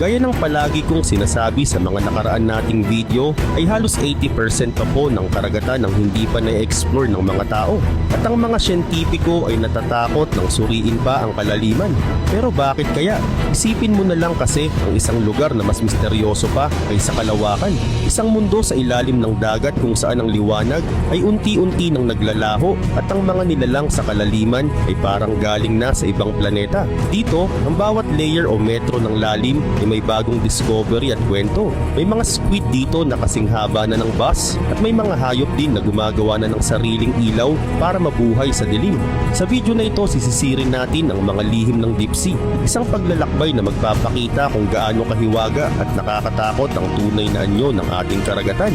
Gaya ng palagi kong sinasabi sa mga nakaraan nating video ay halos 80% pa po ng karagatan ang hindi pa na-explore ng mga tao. At ang mga siyentipiko ay natatakot ng suriin pa ang kalaliman. Pero bakit kaya? Isipin mo na lang kasi ang isang lugar na mas misteryoso pa kaysa kalawakan. Isang mundo sa ilalim ng dagat kung saan ang liwanag ay unti-unti nang naglalaho at ang mga nilalang sa kalaliman ay parang galing na sa ibang planeta. Dito, ang bawat layer o metro ng lalim ay may bagong discovery at kwento. May mga squid dito na kasing haba na ng bus at may mga hayop din na gumagawa na ng sariling ilaw para mabuhay sa dilim. Sa video na ito, sisisirin natin ang mga lihim ng deep sea. Isang paglalakbay na magpapakita kung gaano kahiwaga at nakakatakot ang tunay na anyo ng ating karagatan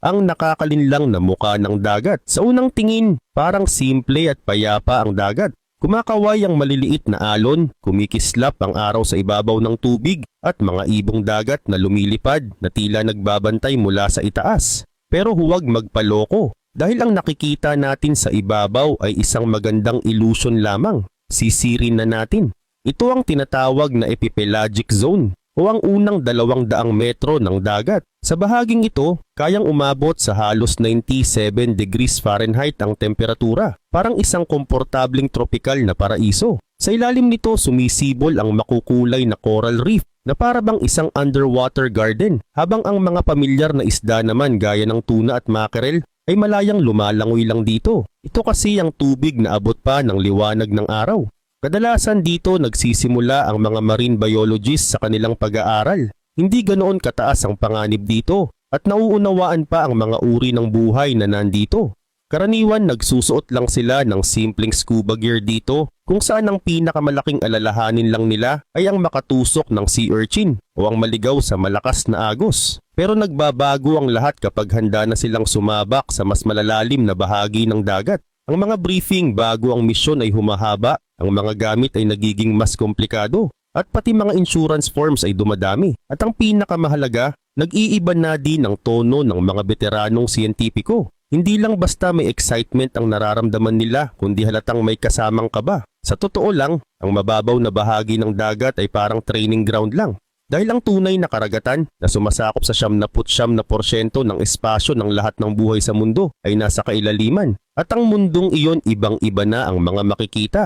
ang nakakalinlang na muka ng dagat. Sa unang tingin, parang simple at payapa ang dagat. Kumakaway ang maliliit na alon, kumikislap ang araw sa ibabaw ng tubig at mga ibong dagat na lumilipad na tila nagbabantay mula sa itaas. Pero huwag magpaloko dahil ang nakikita natin sa ibabaw ay isang magandang illusion lamang. Sisirin na natin. Ito ang tinatawag na epipelagic zone o ang unang dalawang daang metro ng dagat. Sa bahaging ito, kayang umabot sa halos 97 degrees Fahrenheit ang temperatura, parang isang komportabling tropikal na paraiso. Sa ilalim nito sumisibol ang makukulay na coral reef na para bang isang underwater garden, habang ang mga pamilyar na isda naman gaya ng tuna at mackerel ay malayang lumalangoy lang dito. Ito kasi ang tubig na abot pa ng liwanag ng araw. Kadalasan dito nagsisimula ang mga marine biologists sa kanilang pag-aaral. Hindi ganoon kataas ang panganib dito at nauunawaan pa ang mga uri ng buhay na nandito. Karaniwan nagsusuot lang sila ng simpleng scuba gear dito kung saan ang pinakamalaking alalahanin lang nila ay ang makatusok ng sea urchin o ang maligaw sa malakas na agos. Pero nagbabago ang lahat kapag handa na silang sumabak sa mas malalalim na bahagi ng dagat. Ang mga briefing bago ang misyon ay humahaba, ang mga gamit ay nagiging mas komplikado, at pati mga insurance forms ay dumadami. At ang pinakamahalaga, nag-iiba na din ang tono ng mga veteranong siyentipiko. Hindi lang basta may excitement ang nararamdaman nila, kundi halatang may kasamang kaba. Sa totoo lang, ang mababaw na bahagi ng dagat ay parang training ground lang. Dahil ang tunay na karagatan na sumasakop sa siyam na putsyam na porsyento ng espasyo ng lahat ng buhay sa mundo ay nasa kailaliman. At ang mundong iyon ibang-iba na ang mga makikita.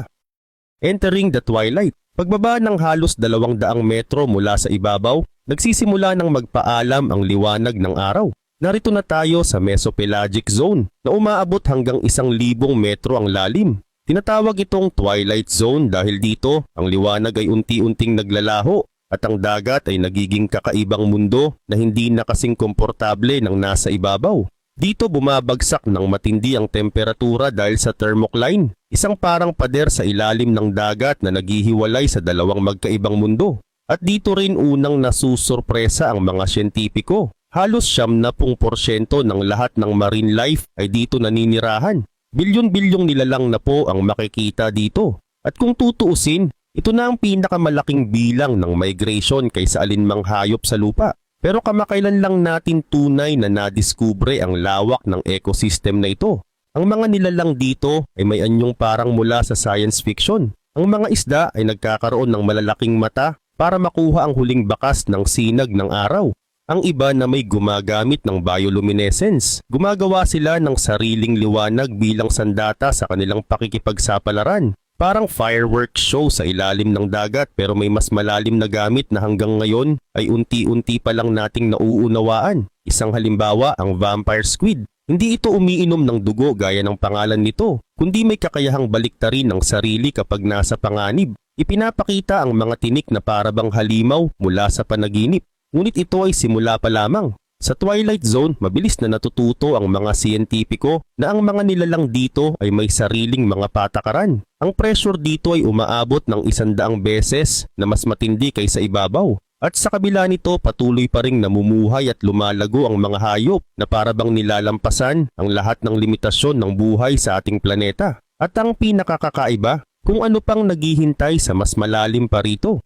Entering the twilight, pagbaba ng halos dalawang daang metro mula sa ibabaw, nagsisimula ng magpaalam ang liwanag ng araw. Narito na tayo sa Mesopelagic Zone na umaabot hanggang isang libong metro ang lalim. Tinatawag itong Twilight Zone dahil dito ang liwanag ay unti-unting naglalaho at ang dagat ay nagiging kakaibang mundo na hindi na kasing komportable ng nasa ibabaw. Dito bumabagsak ng matindi ang temperatura dahil sa thermocline, isang parang pader sa ilalim ng dagat na naghihiwalay sa dalawang magkaibang mundo. At dito rin unang nasusurpresa ang mga siyentipiko. Halos siyam na pung porsyento ng lahat ng marine life ay dito naninirahan. Bilyon-bilyong nilalang na po ang makikita dito. At kung tutuusin, ito na ang pinakamalaking bilang ng migration kaysa alinmang hayop sa lupa. Pero kamakailan lang natin tunay na nadiskubre ang lawak ng ecosystem na ito. Ang mga nilalang dito ay may anyong parang mula sa science fiction. Ang mga isda ay nagkakaroon ng malalaking mata para makuha ang huling bakas ng sinag ng araw. Ang iba na may gumagamit ng bioluminescence. Gumagawa sila ng sariling liwanag bilang sandata sa kanilang pakikipagsapalaran. Parang fireworks show sa ilalim ng dagat pero may mas malalim na gamit na hanggang ngayon ay unti-unti pa lang nating nauunawaan. Isang halimbawa ang vampire squid. Hindi ito umiinom ng dugo gaya ng pangalan nito, kundi may kakayahang baliktarin ng sarili kapag nasa panganib. Ipinapakita ang mga tinik na parabang halimaw mula sa panaginip. Ngunit ito ay simula pa lamang. Sa Twilight Zone, mabilis na natututo ang mga siyentipiko na ang mga nilalang dito ay may sariling mga patakaran. Ang pressure dito ay umaabot ng isandaang beses na mas matindi kaysa ibabaw. At sa kabila nito patuloy pa ring namumuhay at lumalago ang mga hayop na parabang nilalampasan ang lahat ng limitasyon ng buhay sa ating planeta. At ang pinakakakaiba, kung ano pang naghihintay sa mas malalim pa rito.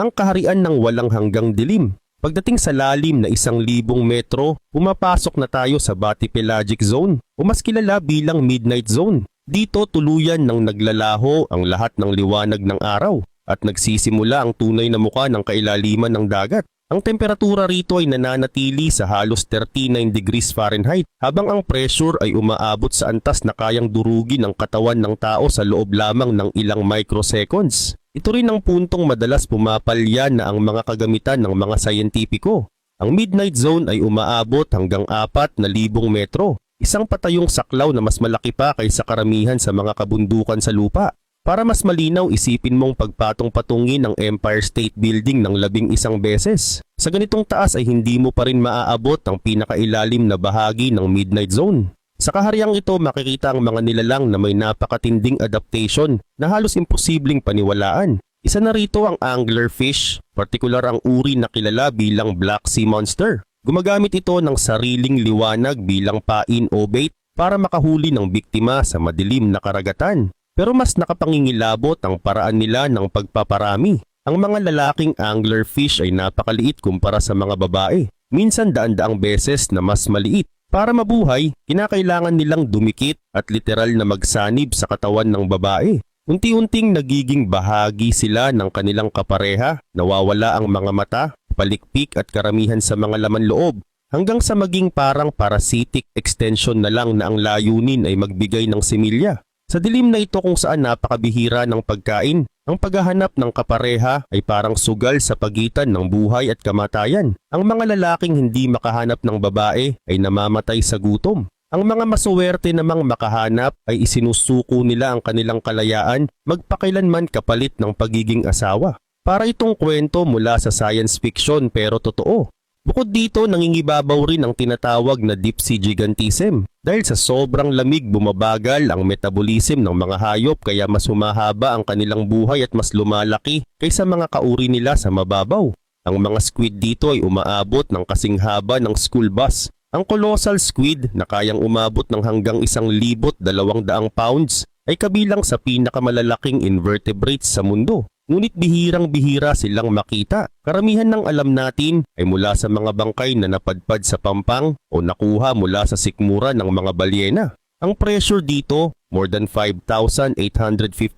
Ang kaharian ng walang hanggang dilim. Pagdating sa lalim na isang libong metro, pumapasok na tayo sa Batipelagic Zone o mas kilala bilang Midnight Zone. Dito tuluyan ng naglalaho ang lahat ng liwanag ng araw. at nagsisimula ang tunay na muka ng kailaliman ng dagat. Ang temperatura rito ay nananatili sa halos 39 degrees Fahrenheit habang ang pressure ay umaabot sa antas na kayang durugin ang katawan ng tao sa loob lamang ng ilang microseconds. Ito rin ang puntong madalas pumapalya na ang mga kagamitan ng mga sayentipiko. Ang midnight zone ay umaabot hanggang 4,000 metro, isang patayong saklaw na mas malaki pa kaysa karamihan sa mga kabundukan sa lupa. Para mas malinaw, isipin mong pagpatong-patungin ang Empire State Building ng labing isang beses. Sa ganitong taas ay hindi mo pa rin maaabot ang pinakailalim na bahagi ng Midnight Zone. Sa kaharyang ito makikita ang mga nilalang na may napakatinding adaptation na halos imposibleng paniwalaan. Isa na rito ang anglerfish, partikular ang uri na kilala bilang Black Sea Monster. Gumagamit ito ng sariling liwanag bilang pain o bait para makahuli ng biktima sa madilim na karagatan. Pero mas nakapangingilabot ang paraan nila ng pagpaparami. Ang mga lalaking anglerfish ay napakaliit kumpara sa mga babae. Minsan daan-daang beses na mas maliit. Para mabuhay, kinakailangan nilang dumikit at literal na magsanib sa katawan ng babae. Unti-unting nagiging bahagi sila ng kanilang kapareha, nawawala ang mga mata, palikpik at karamihan sa mga laman loob, hanggang sa maging parang parasitic extension na lang na ang layunin ay magbigay ng similya. Sa dilim na ito kung saan napakabihira ng pagkain, ang paghahanap ng kapareha ay parang sugal sa pagitan ng buhay at kamatayan. Ang mga lalaking hindi makahanap ng babae ay namamatay sa gutom. Ang mga masuwerte namang makahanap ay isinusuko nila ang kanilang kalayaan magpakilanman kapalit ng pagiging asawa. Para itong kwento mula sa science fiction pero totoo. Bukod dito, nangingibabaw rin ang tinatawag na deep sea gigantism. Dahil sa sobrang lamig bumabagal ang metabolism ng mga hayop kaya mas humahaba ang kanilang buhay at mas lumalaki kaysa mga kauri nila sa mababaw. Ang mga squid dito ay umaabot ng kasing haba ng school bus. Ang colossal squid na kayang umabot ng hanggang isang libot dalawang daang pounds ay kabilang sa pinakamalalaking invertebrates sa mundo. Ngunit bihirang-bihira silang makita. Karamihan ng alam natin ay mula sa mga bangkay na napadpad sa pampang o nakuha mula sa sikmura ng mga balyena. Ang pressure dito, more than 5,850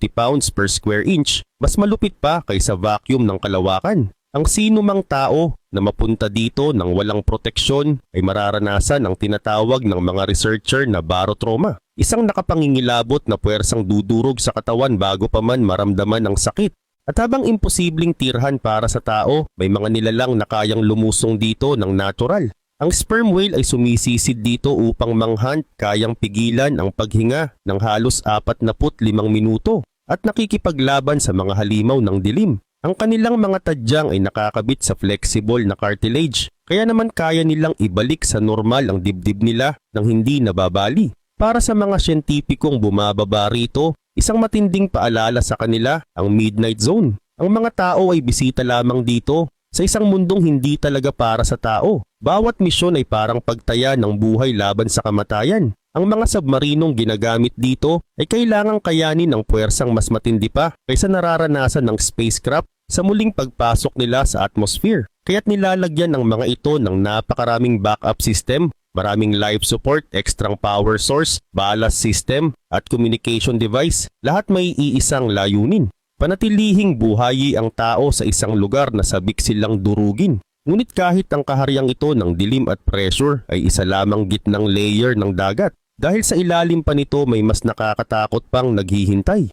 pounds per square inch, mas malupit pa kaysa vacuum ng kalawakan. Ang sino mang tao na mapunta dito ng walang proteksyon ay mararanasan ang tinatawag ng mga researcher na barotrauma. Isang nakapangingilabot na puwersang dudurog sa katawan bago pa man maramdaman ang sakit. At habang imposibleng tirhan para sa tao, may mga nilalang na kayang lumusong dito ng natural. Ang sperm whale ay sumisisid dito upang manghunt kayang pigilan ang paghinga ng halos 45 minuto at nakikipaglaban sa mga halimaw ng dilim. Ang kanilang mga tadyang ay nakakabit sa flexible na cartilage kaya naman kaya nilang ibalik sa normal ang dibdib nila nang hindi nababali. Para sa mga siyentipikong bumababa rito, isang matinding paalala sa kanila ang Midnight Zone. Ang mga tao ay bisita lamang dito sa isang mundong hindi talaga para sa tao. Bawat misyon ay parang pagtaya ng buhay laban sa kamatayan. Ang mga submarinong ginagamit dito ay kailangang kayanin ng puwersang mas matindi pa kaysa nararanasan ng spacecraft sa muling pagpasok nila sa atmosphere. Kaya't nilalagyan ng mga ito ng napakaraming backup system, maraming life support, extrang power source, ballast system, at communication device. Lahat may iisang layunin. Panatilihing buhayi ang tao sa isang lugar na sabik silang durugin. Ngunit kahit ang kaharyang ito ng dilim at pressure ay isa lamang gitnang layer ng dagat. Dahil sa ilalim pa nito may mas nakakatakot pang naghihintay.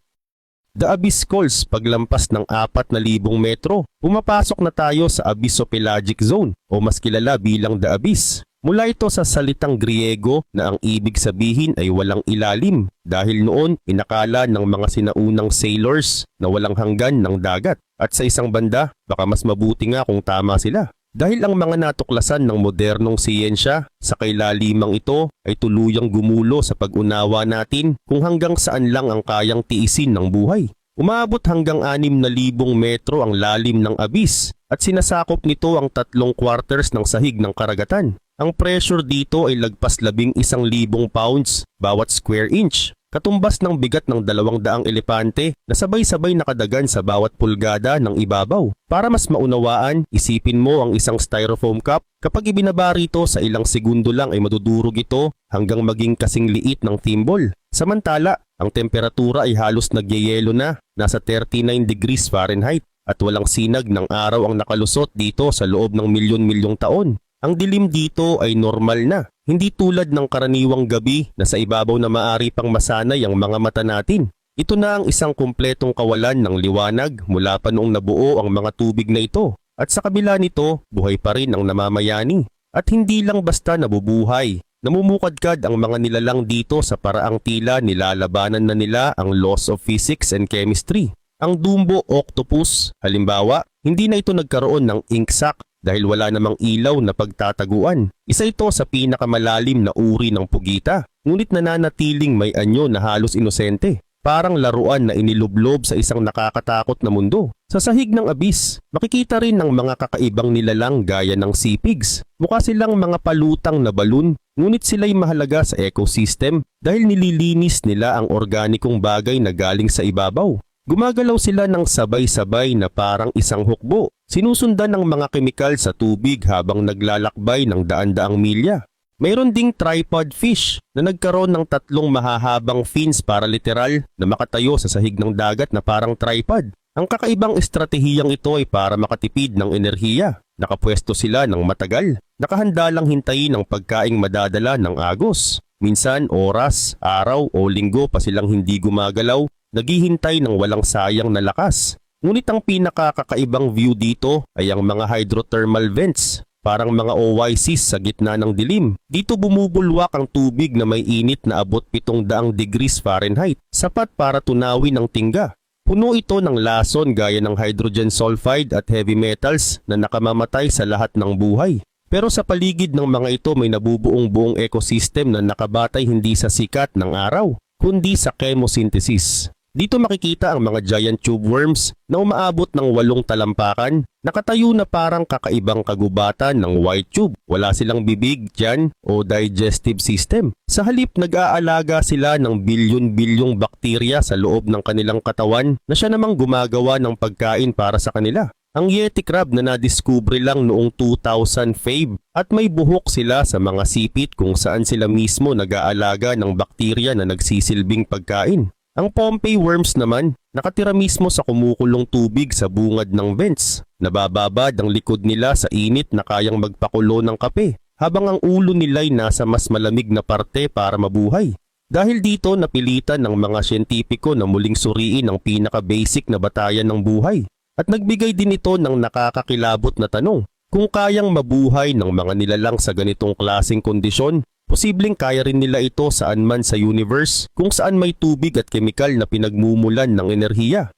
The Abyss Calls paglampas ng 4,000 metro. Pumapasok na tayo sa Abyssopelagic Zone o mas kilala bilang The Abyss. Mula ito sa salitang Griego na ang ibig sabihin ay walang ilalim dahil noon inakala ng mga sinaunang sailors na walang hanggan ng dagat. At sa isang banda, baka mas mabuti nga kung tama sila. Dahil ang mga natuklasan ng modernong siyensya sa kailalimang ito ay tuluyang gumulo sa pag-unawa natin kung hanggang saan lang ang kayang tiisin ng buhay. Umabot hanggang 6,000 metro ang lalim ng abyss at sinasakop nito ang tatlong quarters ng sahig ng karagatan. Ang pressure dito ay lagpas labing isang libong pounds bawat square inch katumbas ng bigat ng dalawang daang elepante na sabay-sabay nakadagan sa bawat pulgada ng ibabaw. Para mas maunawaan, isipin mo ang isang styrofoam cup. Kapag ibinaba rito sa ilang segundo lang ay madudurog ito hanggang maging kasing liit ng timbol. Samantala, Ang temperatura ay halos nagyayelo na, nasa 39 degrees Fahrenheit at walang sinag ng araw ang nakalusot dito sa loob ng milyon-milyong taon. Ang dilim dito ay normal na, hindi tulad ng karaniwang gabi na sa ibabaw na maari pang masanay ang mga mata natin. Ito na ang isang kumpletong kawalan ng liwanag mula pa noong nabuo ang mga tubig na ito. At sa kabila nito, buhay pa rin ang namamayani. At hindi lang basta nabubuhay. Namumukadkad ang mga nilalang dito sa paraang tila nilalabanan na nila ang laws of physics and chemistry. Ang Dumbo octopus, halimbawa, hindi na ito nagkaroon ng ink sac dahil wala namang ilaw na pagtataguan. Isa ito sa pinakamalalim na uri ng pugita, ngunit nananatiling may anyo na halos inosente. Parang laruan na inilublob sa isang nakakatakot na mundo. Sa sahig ng abis, makikita rin ng mga kakaibang nilalang gaya ng sea pigs. Mukha silang mga palutang na balon, ngunit sila'y mahalaga sa ecosystem dahil nililinis nila ang organikong bagay na galing sa ibabaw. Gumagalaw sila ng sabay-sabay na parang isang hukbo. Sinusundan ng mga kemikal sa tubig habang naglalakbay ng daan-daang milya. Mayroon ding tripod fish na nagkaroon ng tatlong mahahabang fins para literal na makatayo sa sahig ng dagat na parang tripod. Ang kakaibang estratehiyang ito ay para makatipid ng enerhiya. Nakapwesto sila ng matagal. Nakahanda lang hintayin ang pagkaing madadala ng agos. Minsan oras, araw o linggo pa silang hindi gumagalaw naghihintay ng walang sayang na lakas. Ngunit ang pinakakakaibang view dito ay ang mga hydrothermal vents, parang mga oasis sa gitna ng dilim. Dito bumubulwak ang tubig na may init na abot 700 degrees Fahrenheit, sapat para tunawin ang tingga. Puno ito ng lason gaya ng hydrogen sulfide at heavy metals na nakamamatay sa lahat ng buhay. Pero sa paligid ng mga ito may nabubuong buong ecosystem na nakabatay hindi sa sikat ng araw, kundi sa chemosynthesis. Dito makikita ang mga giant tube worms na umaabot ng walong talampakan, nakatayo na parang kakaibang kagubatan ng white tube. Wala silang bibig, tiyan o digestive system. Sa halip nag-aalaga sila ng bilyon-bilyong bakterya sa loob ng kanilang katawan na siya namang gumagawa ng pagkain para sa kanila. Ang Yeti crab na nadiskubre lang noong 2000 Fave at may buhok sila sa mga sipit kung saan sila mismo nag-aalaga ng bakterya na nagsisilbing pagkain. Ang Pompey worms naman, nakatira mismo sa kumukulong tubig sa bungad ng vents. Nabababad ang likod nila sa init na kayang magpakulo ng kape, habang ang ulo nila'y nasa mas malamig na parte para mabuhay. Dahil dito napilitan ng mga siyentipiko na muling suriin ang pinaka-basic na batayan ng buhay. At nagbigay din ito ng nakakakilabot na tanong, kung kayang mabuhay ng mga nilalang sa ganitong klaseng kondisyon, Posibleng kaya rin nila ito saan man sa universe kung saan may tubig at kemikal na pinagmumulan ng enerhiya.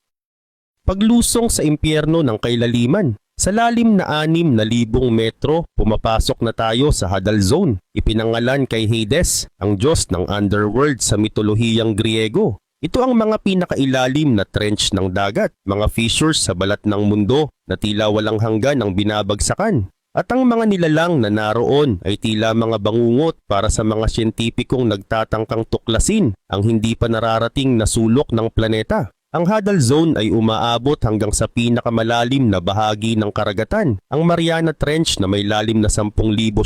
Paglusong sa impyerno ng kailaliman, sa lalim na anim na libong metro, pumapasok na tayo sa Hadal Zone, ipinangalan kay Hades, ang Diyos ng underworld sa mitolohiyang Griego. Ito ang mga pinakailalim na trench ng dagat, mga fissures sa balat ng mundo na tila walang hanggan ang binabagsakan. At ang mga nilalang na naroon ay tila mga bangungot para sa mga siyentipikong nagtatangkang tuklasin ang hindi pa nararating na sulok ng planeta. Ang Hadal Zone ay umaabot hanggang sa pinakamalalim na bahagi ng karagatan, ang Mariana Trench na may lalim na 10,000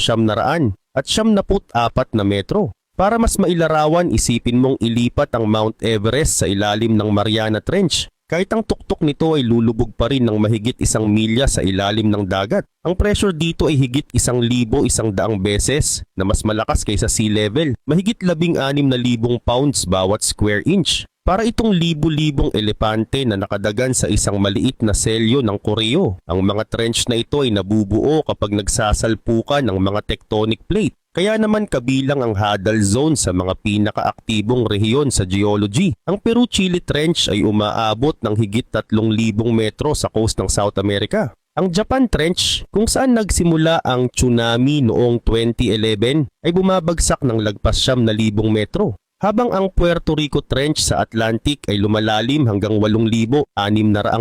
siyam na raan at siyam na put apat na metro. Para mas mailarawan, isipin mong ilipat ang Mount Everest sa ilalim ng Mariana Trench kahit ang tuktok nito ay lulubog pa rin ng mahigit isang milya sa ilalim ng dagat. Ang pressure dito ay higit isang libo isang daang beses na mas malakas kaysa sea level. Mahigit labing anim na libong pounds bawat square inch. Para itong libo-libong elepante na nakadagan sa isang maliit na selyo ng Koreo. Ang mga trench na ito ay nabubuo kapag nagsasalpukan ng mga tectonic plate. Kaya naman kabilang ang Hadal Zone sa mga pinakaaktibong rehiyon sa geology. Ang Peru-Chile Trench ay umaabot ng higit 3,000 metro sa coast ng South America. Ang Japan Trench, kung saan nagsimula ang tsunami noong 2011, ay bumabagsak ng lagpas siyam na libong metro. Habang ang Puerto Rico Trench sa Atlantic ay lumalalim hanggang 8,600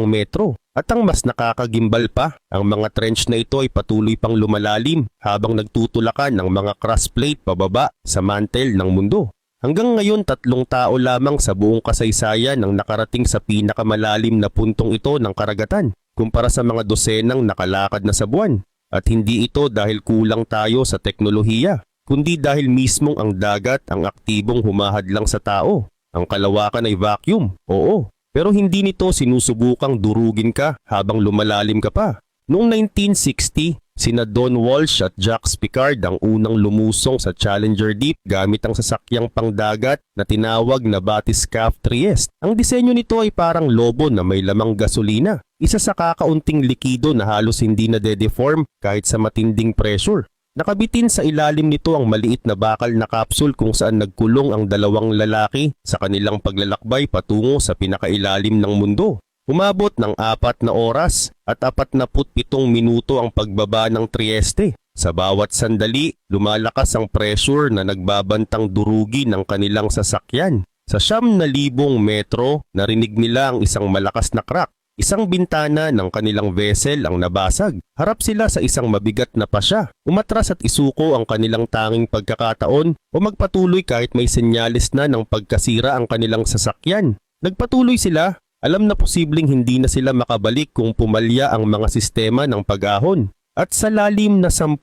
metro. At ang mas nakakagimbal pa, ang mga trench na ito ay patuloy pang lumalalim habang nagtutulakan ng mga cross plate pababa sa mantle ng mundo. Hanggang ngayon tatlong tao lamang sa buong kasaysayan ang nakarating sa pinakamalalim na puntong ito ng karagatan kumpara sa mga dosenang nakalakad na sa buwan. At hindi ito dahil kulang tayo sa teknolohiya, kundi dahil mismong ang dagat ang aktibong humahadlang sa tao. ang kalawakan ay vacuum. Oo, pero hindi nito sinusubukang durugin ka habang lumalalim ka pa. Noong 1960, sina Don Walsh at Jacques Picard ang unang lumusong sa Challenger Deep gamit ang sasakyang pangdagat na tinawag na Batiscaf Trieste. Ang disenyo nito ay parang lobo na may lamang gasolina. Isa sa kakaunting likido na halos hindi na de-deform kahit sa matinding pressure. Nakabitin sa ilalim nito ang maliit na bakal na kapsul kung saan nagkulong ang dalawang lalaki sa kanilang paglalakbay patungo sa pinakailalim ng mundo. Umabot ng apat na oras at apat na pitong minuto ang pagbaba ng Trieste. Sa bawat sandali, lumalakas ang pressure na nagbabantang durugi ng kanilang sasakyan. Sa siyam na libong metro, narinig nila ang isang malakas na crack. Isang bintana ng kanilang vessel ang nabasag. Harap sila sa isang mabigat na pasya. Umatras at isuko ang kanilang tanging pagkakataon o magpatuloy kahit may senyalis na ng pagkasira ang kanilang sasakyan. Nagpatuloy sila alam na posibleng hindi na sila makabalik kung pumalya ang mga sistema ng pag-ahon. At sa lalim na 10,000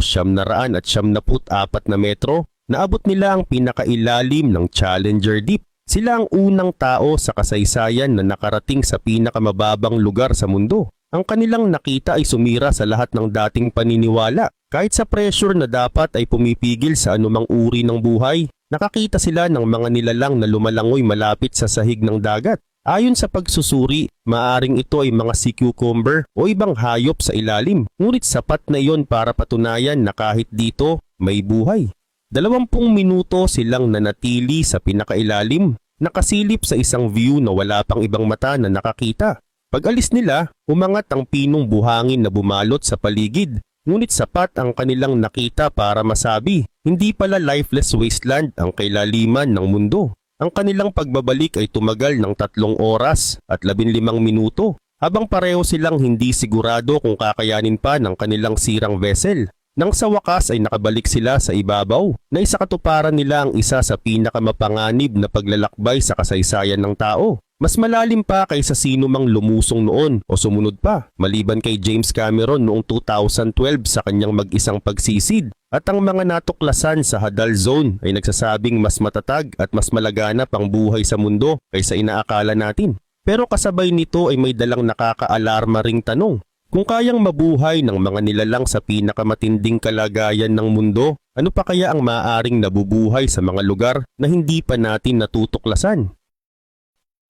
siyam na at siyam na put apat na metro, naabot nila ang pinakailalim ng Challenger Deep. Sila ang unang tao sa kasaysayan na nakarating sa pinakamababang lugar sa mundo. Ang kanilang nakita ay sumira sa lahat ng dating paniniwala. Kahit sa pressure na dapat ay pumipigil sa anumang uri ng buhay, nakakita sila ng mga nilalang na lumalangoy malapit sa sahig ng dagat. Ayon sa pagsusuri, maaring ito ay mga sea cucumber o ibang hayop sa ilalim. Ngunit sapat na iyon para patunayan na kahit dito may buhay. Dalawampung minuto silang nanatili sa pinakailalim, nakasilip sa isang view na wala pang ibang mata na nakakita. Pag alis nila, umangat ang pinong buhangin na bumalot sa paligid. Ngunit sapat ang kanilang nakita para masabi, hindi pala lifeless wasteland ang kailaliman ng mundo. Ang kanilang pagbabalik ay tumagal ng tatlong oras at labinlimang minuto habang pareho silang hindi sigurado kung kakayanin pa ng kanilang sirang vessel. Nang sa wakas ay nakabalik sila sa ibabaw na isa katuparan nila ang isa sa pinakamapanganib na paglalakbay sa kasaysayan ng tao. Mas malalim pa kaysa sino mang lumusong noon o sumunod pa maliban kay James Cameron noong 2012 sa kanyang mag-isang pagsisid. At ang mga natuklasan sa Hadal Zone ay nagsasabing mas matatag at mas malaganap ang buhay sa mundo kaysa inaakala natin. Pero kasabay nito ay may dalang nakakaalarma ring tanong. Kung kayang mabuhay ng mga nilalang sa pinakamatinding kalagayan ng mundo, ano pa kaya ang maaaring nabubuhay sa mga lugar na hindi pa natin natutuklasan?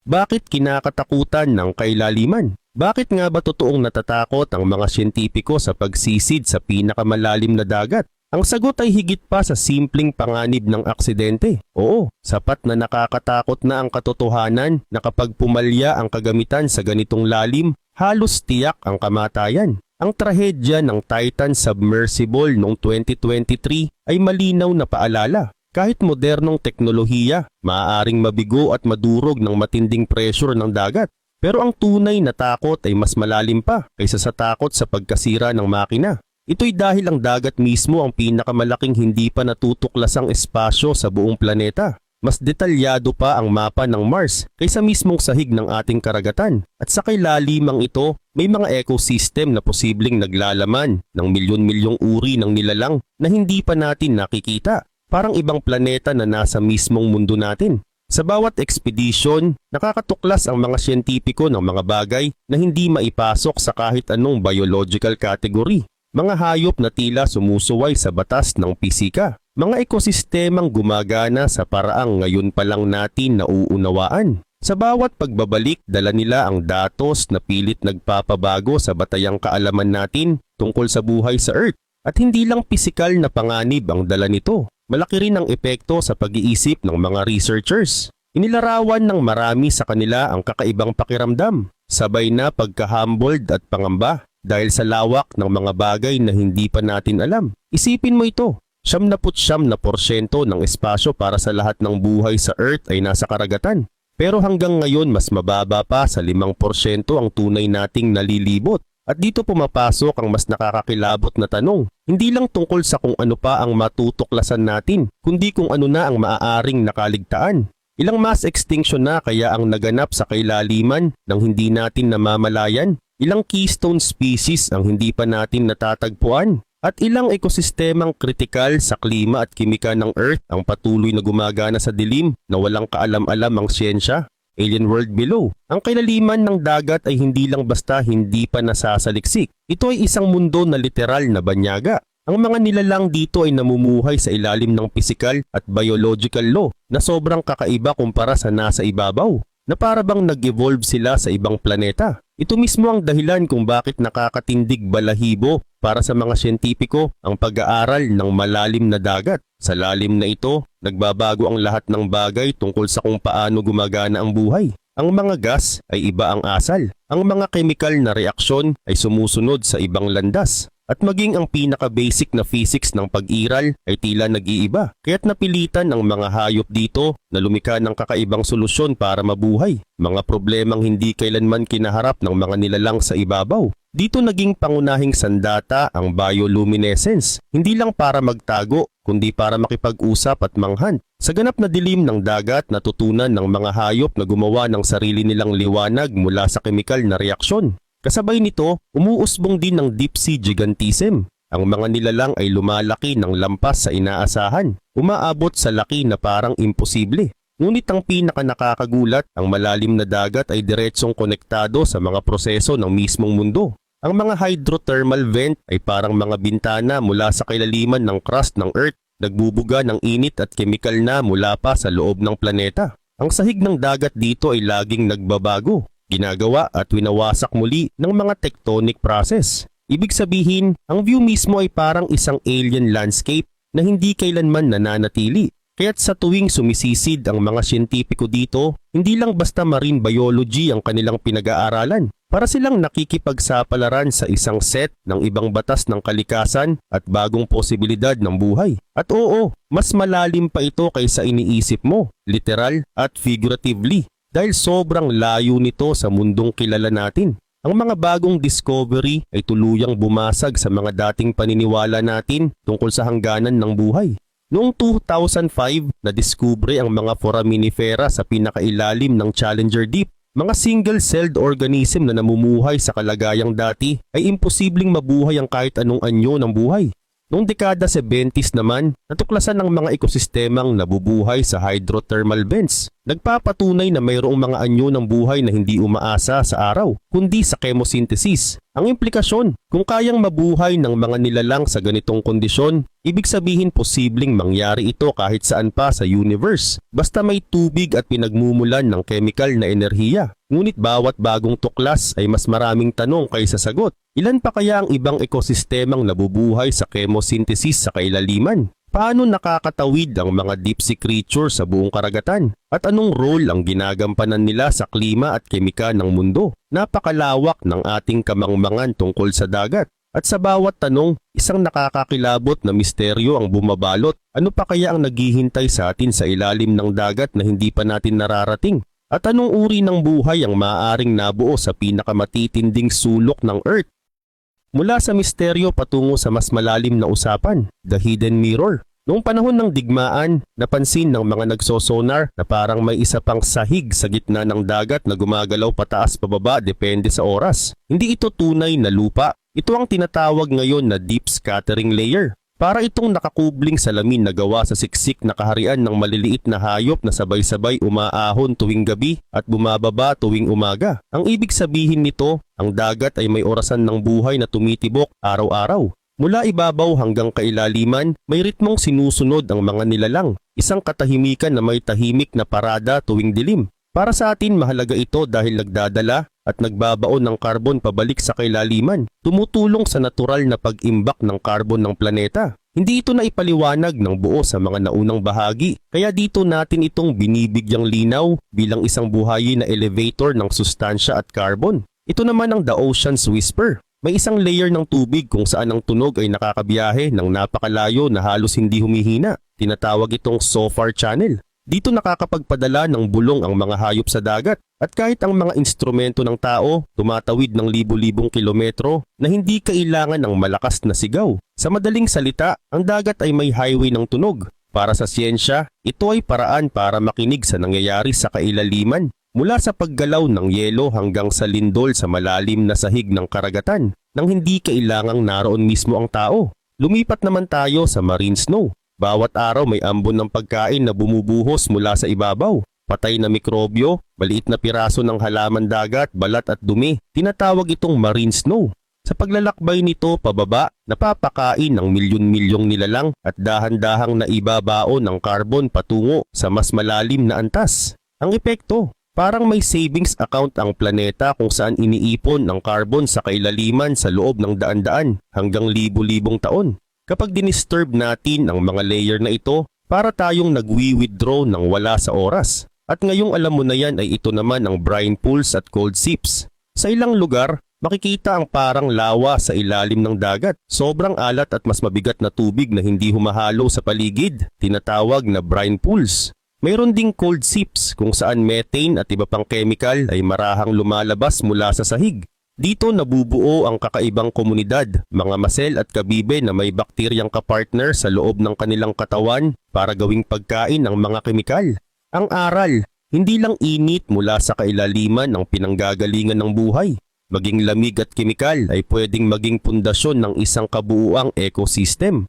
Bakit kinakatakutan ng kailaliman? Bakit nga ba totoong natatakot ang mga siyentipiko sa pagsisid sa pinakamalalim na dagat? Ang sagot ay higit pa sa simpleng panganib ng aksidente. Oo, sapat na nakakatakot na ang katotohanan na kapag pumalya ang kagamitan sa ganitong lalim, halos tiyak ang kamatayan. Ang trahedya ng Titan Submersible noong 2023 ay malinaw na paalala. Kahit modernong teknolohiya, maaaring mabigo at madurog ng matinding pressure ng dagat. Pero ang tunay na takot ay mas malalim pa kaysa sa takot sa pagkasira ng makina. Ito'y dahil ang dagat mismo ang pinakamalaking hindi pa natutuklasang espasyo sa buong planeta. Mas detalyado pa ang mapa ng Mars kaysa mismong sahig ng ating karagatan. At sa kailalimang ito, may mga ecosystem na posibleng naglalaman ng milyon-milyong uri ng nilalang na hindi pa natin nakikita. Parang ibang planeta na nasa mismong mundo natin. Sa bawat expedition, nakakatuklas ang mga siyentipiko ng mga bagay na hindi maipasok sa kahit anong biological category. Mga hayop na tila sumusuway sa batas ng pisika. Mga ekosistemang gumagana sa paraang ngayon pa lang natin nauunawaan. Sa bawat pagbabalik, dala nila ang datos na pilit nagpapabago sa batayang kaalaman natin tungkol sa buhay sa Earth. At hindi lang pisikal na panganib ang dala nito. Malaki rin ang epekto sa pag-iisip ng mga researchers. Inilarawan ng marami sa kanila ang kakaibang pakiramdam, sabay na pagka-humbled at pangamba dahil sa lawak ng mga bagay na hindi pa natin alam. Isipin mo ito, siyam na porsyento ng espasyo para sa lahat ng buhay sa Earth ay nasa karagatan. Pero hanggang ngayon mas mababa pa sa 5% ang tunay nating nalilibot. At dito pumapasok ang mas nakakakilabot na tanong. Hindi lang tungkol sa kung ano pa ang matutuklasan natin, kundi kung ano na ang maaaring nakaligtaan. Ilang mass extinction na kaya ang naganap sa kailaliman ng hindi natin namamalayan? Ilang keystone species ang hindi pa natin natatagpuan? At ilang ekosistemang kritikal sa klima at kimika ng Earth ang patuloy na gumagana sa dilim na walang kaalam-alam ang siyensya. Alien World Below. Ang kailaliman ng dagat ay hindi lang basta hindi pa nasasaliksik. Ito ay isang mundo na literal na banyaga. Ang mga nilalang dito ay namumuhay sa ilalim ng pisikal at biological law na sobrang kakaiba kumpara sa nasa ibabaw na para bang nag-evolve sila sa ibang planeta. Ito mismo ang dahilan kung bakit nakakatindig balahibo para sa mga siyentipiko ang pag-aaral ng malalim na dagat. Sa lalim na ito, nagbabago ang lahat ng bagay tungkol sa kung paano gumagana ang buhay. Ang mga gas ay iba ang asal. Ang mga chemical na reaksyon ay sumusunod sa ibang landas. At maging ang pinaka-basic na physics ng pag-iral ay tila nag-iiba. Kaya't napilitan ang mga hayop dito na lumika ng kakaibang solusyon para mabuhay. Mga problemang hindi kailanman kinaharap ng mga nilalang sa ibabaw. Dito naging pangunahing sandata ang bioluminescence, hindi lang para magtago, kundi para makipag-usap at manghan. Sa ganap na dilim ng dagat natutunan ng mga hayop na gumawa ng sarili nilang liwanag mula sa kemikal na reaksyon. Kasabay nito, umuusbong din ng deep sea gigantism. Ang mga nilalang ay lumalaki ng lampas sa inaasahan, umaabot sa laki na parang imposible. Ngunit ang pinaka nakakagulat, ang malalim na dagat ay diretsong konektado sa mga proseso ng mismong mundo. Ang mga hydrothermal vent ay parang mga bintana mula sa kailaliman ng crust ng Earth, nagbubuga ng init at kemikal na mula pa sa loob ng planeta. Ang sahig ng dagat dito ay laging nagbabago, ginagawa at winawasak muli ng mga tectonic process. Ibig sabihin, ang view mismo ay parang isang alien landscape na hindi kailanman nananatili. Kaya't sa tuwing sumisisid ang mga siyentipiko dito, hindi lang basta marine biology ang kanilang pinag-aaralan. Para silang nakikipagsapalaran sa isang set ng ibang batas ng kalikasan at bagong posibilidad ng buhay. At oo, mas malalim pa ito kaysa iniisip mo, literal at figuratively dahil sobrang layo nito sa mundong kilala natin. Ang mga bagong discovery ay tuluyang bumasag sa mga dating paniniwala natin tungkol sa hangganan ng buhay. Noong 2005, nadiskubre ang mga foraminifera sa pinakailalim ng Challenger Deep. Mga single-celled organism na namumuhay sa kalagayang dati ay imposibleng mabuhay ang kahit anong anyo ng buhay. Noong dekada 70s naman, natuklasan ng mga ekosistemang nabubuhay sa hydrothermal vents. Nagpapatunay na mayroong mga anyo ng buhay na hindi umaasa sa araw, kundi sa chemosynthesis. Ang implikasyon, kung kayang mabuhay ng mga nilalang sa ganitong kondisyon, ibig sabihin posibleng mangyari ito kahit saan pa sa universe, basta may tubig at pinagmumulan ng chemical na enerhiya. Ngunit bawat bagong tuklas ay mas maraming tanong kaysa sagot. Ilan pa kaya ang ibang ekosistemang nabubuhay sa chemosynthesis sa kailaliman? Paano nakakatawid ang mga deep sea creatures sa buong karagatan? At anong role ang ginagampanan nila sa klima at kemika ng mundo? Napakalawak ng ating kamangmangan tungkol sa dagat. At sa bawat tanong, isang nakakakilabot na misteryo ang bumabalot. Ano pa kaya ang naghihintay sa atin sa ilalim ng dagat na hindi pa natin nararating? At anong uri ng buhay ang maaaring nabuo sa pinakamatitinding sulok ng Earth? Mula sa misteryo patungo sa mas malalim na usapan, The Hidden Mirror. Noong panahon ng digmaan, napansin ng mga nagsosonar na parang may isa pang sahig sa gitna ng dagat na gumagalaw pataas pababa depende sa oras. Hindi ito tunay na lupa. Ito ang tinatawag ngayon na deep scattering layer. Para itong nakakubling salamin na gawa sa siksik na kaharian ng maliliit na hayop na sabay-sabay umaahon tuwing gabi at bumababa tuwing umaga. Ang ibig sabihin nito, ang dagat ay may orasan ng buhay na tumitibok araw-araw. Mula ibabaw hanggang kailaliman, may ritmong sinusunod ang mga nilalang, isang katahimikan na may tahimik na parada tuwing dilim. Para sa atin mahalaga ito dahil nagdadala at nagbabaon ng carbon pabalik sa kailaliman, tumutulong sa natural na pag-imbak ng carbon ng planeta. Hindi ito na ipaliwanag ng buo sa mga naunang bahagi, kaya dito natin itong binibigyang linaw bilang isang buhayi na elevator ng sustansya at carbon. Ito naman ang The Ocean's Whisper. May isang layer ng tubig kung saan ang tunog ay nakakabiyahe ng napakalayo na halos hindi humihina. Tinatawag itong SOFAR channel. Dito nakakapagpadala ng bulong ang mga hayop sa dagat at kahit ang mga instrumento ng tao tumatawid ng libu-libong kilometro na hindi kailangan ng malakas na sigaw. Sa madaling salita, ang dagat ay may highway ng tunog. Para sa siyensya, ito ay paraan para makinig sa nangyayari sa kailaliman mula sa paggalaw ng yelo hanggang sa lindol sa malalim na sahig ng karagatan nang hindi kailangang naroon mismo ang tao. Lumipat naman tayo sa marine snow. Bawat araw may ambon ng pagkain na bumubuhos mula sa ibabaw. Patay na mikrobyo, maliit na piraso ng halaman dagat, balat at dumi. Tinatawag itong marine snow. Sa paglalakbay nito pababa, napapakain ng milyon-milyong nilalang at dahan-dahang naibabao ng carbon patungo sa mas malalim na antas. Ang epekto, parang may savings account ang planeta kung saan iniipon ang carbon sa kailaliman sa loob ng daan-daan hanggang libu-libong taon. Kapag dinisturb natin ang mga layer na ito, para tayong nagwi-withdraw ng wala sa oras. At ngayong alam mo na yan ay ito naman ang brine pools at cold seeps. Sa ilang lugar, makikita ang parang lawa sa ilalim ng dagat. Sobrang alat at mas mabigat na tubig na hindi humahalo sa paligid, tinatawag na brine pools. Mayroon ding cold seeps kung saan methane at iba pang chemical ay marahang lumalabas mula sa sahig. Dito nabubuo ang kakaibang komunidad, mga masel at kabibe na may bakteryang kapartner sa loob ng kanilang katawan para gawing pagkain ng mga kemikal. Ang aral, hindi lang init mula sa kailaliman ng pinanggagalingan ng buhay. Maging lamig at kemikal ay pwedeng maging pundasyon ng isang kabuuang ecosystem.